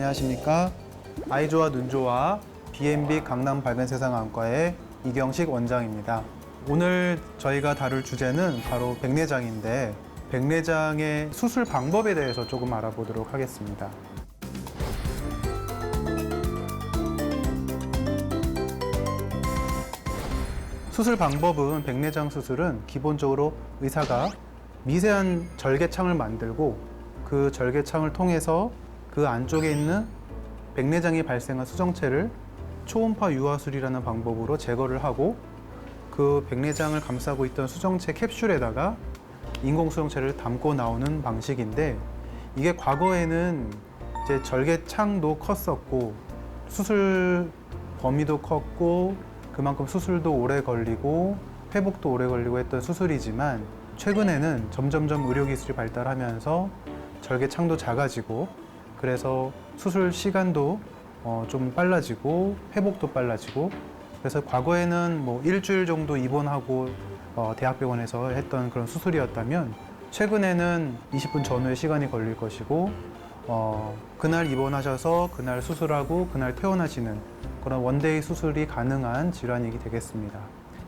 안녕하십니까. 아이조와 눈조와 B&B 강남 밝은 세상 안과의 이경식 원장입니다. 오늘 저희가 다룰 주제는 바로 백내장인데 백내장의 수술 방법에 대해서 조금 알아보도록 하겠습니다. 수술 방법은 백내장 수술은 기본적으로 의사가 미세한 절개창을 만들고 그 절개창을 통해서 그 안쪽에 있는 백내장이 발생한 수정체를 초음파 유화술이라는 방법으로 제거를 하고 그 백내장을 감싸고 있던 수정체 캡슐에다가 인공 수정체를 담고 나오는 방식인데 이게 과거에는 이제 절개창도 컸었고 수술 범위도 컸고 그만큼 수술도 오래 걸리고 회복도 오래 걸리고 했던 수술이지만 최근에는 점점점 의료 기술이 발달하면서 절개창도 작아지고 그래서 수술 시간도 어, 좀 빨라지고 회복도 빨라지고 그래서 과거에는 뭐 일주일 정도 입원하고 어, 대학병원에서 했던 그런 수술이었다면 최근에는 20분 전후의 시간이 걸릴 것이고 어, 그날 입원하셔서 그날 수술하고 그날 퇴원하시는 그런 원데이 수술이 가능한 질환이 되겠습니다.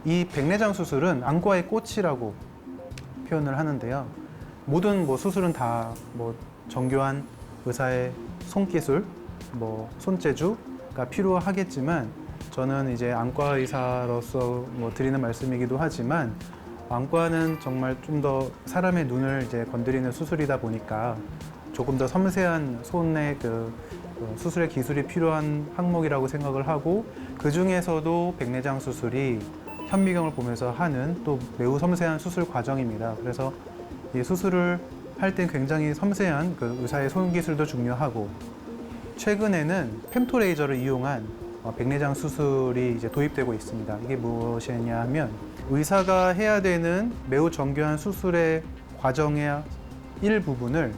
이 백내장 수술은 안과의 꽃이라고 표현을 하는데요. 모든 뭐 수술은 다 뭐 정교한 의사의 손기술, 뭐 손재주가 필요하겠지만 저는 이제 안과 의사로서 뭐 드리는 말씀이기도 하지만 안과는 정말 좀 더 사람의 눈을 이제 건드리는 수술이다 보니까 조금 더 섬세한 손의 그, 그 수술의 기술이 필요한 항목이라고 생각을 하고 그 중에서도 백내장 수술이 현미경을 보면서 하는 또 매우 섬세한 수술 과정입니다. 그래서 이 수술을 할 땐 굉장히 섬세한 그 의사의 손 기술도 중요하고 최근에는 펜토레이저를 이용한 어, 백내장 수술이 이제 도입되고 있습니다. 이게 무엇이냐 하면 의사가 해야 되는 매우 정교한 수술의 과정의 일부분을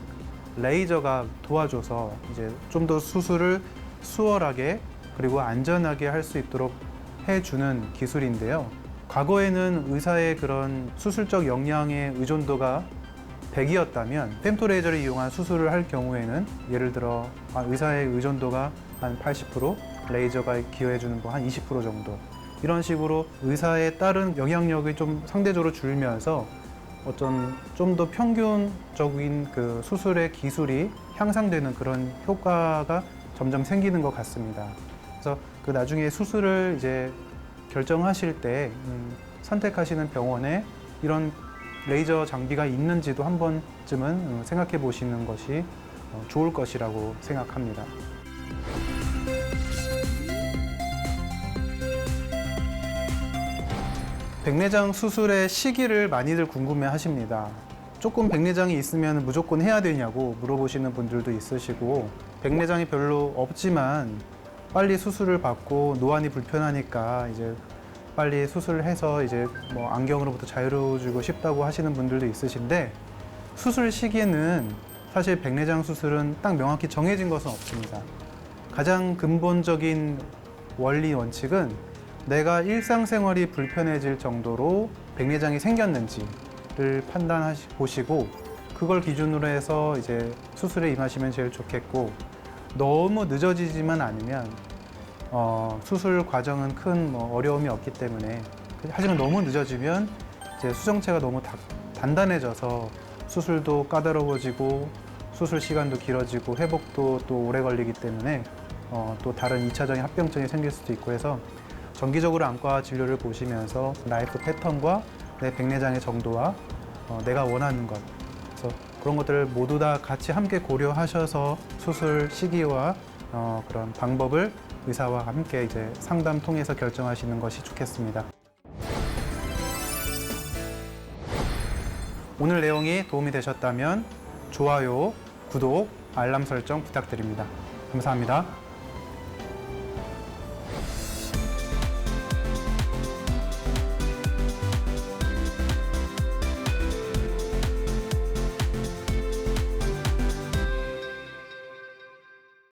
레이저가 도와줘서 이제 좀 더 수술을 수월하게 그리고 안전하게 할 수 있도록 해주는 기술인데요. 과거에는 의사의 그런 수술적 역량의 의존도가 100이었다면 펜토레이저를 이용한 수술을 할 경우에는 예를 들어 아, 의사의 의존도가 한 80%, 레이저가 기여해주는 거 한 20% 정도 이런 식으로 의사에 따른 영향력이 좀 상대적으로 줄면서 어떤 좀 더 평균적인 그 수술의 기술이 향상되는 그런 효과가 점점 생기는 것 같습니다. 그래서 그 나중에 수술을 이제 결정하실 때 음, 선택하시는 병원에 이런 레이저 장비가 있는지도 한 번쯤은 음, 생각해 보시는 것이 어, 좋을 것이라고 생각합니다. 백내장 수술의 시기를 많이들 궁금해 하십니다. 조금 백내장이 있으면 무조건 해야 되냐고 물어보시는 분들도 있으시고, 백내장이 별로 없지만 빨리 수술을 받고 노안이 불편하니까 이제 빨리 수술을 해서 이제 뭐 안경으로부터 자유로워지고 싶다고 하시는 분들도 있으신데, 수술 시기에는 사실 백내장 수술은 딱 명확히 정해진 것은 없습니다. 가장 근본적인 원리 원칙은 내가 일상생활이 불편해질 정도로 백내장이 생겼는지를 판단하시 보시고 그걸 기준으로 해서 이제 수술에 임하시면 제일 좋겠고 너무 늦어지지만 않으면 어, 수술 과정은 큰 뭐 어려움이 없기 때문에 하지만 너무 늦어지면 이제 수정체가 너무 다- 단단해져서 수술도 까다로워지고 수술 시간도 길어지고 회복도 또 오래 걸리기 때문에 어, 또 다른 2차적인 합병증이 생길 수도 있고 해서 정기적으로 안과 진료를 보시면서 라이프 패턴과 내 백내장의 정도와 어, 내가 원하는 것. 그래서 그런 것들을 모두 다 같이 함께 고려하셔서 수술 시기와 어, 그런 방법을 의사와 함께 이제 상담 통해서 결정하시는 것이 좋겠습니다. 오늘 내용이 도움이 되셨다면 좋아요, 구독, 알람 설정 부탁드립니다. 감사합니다.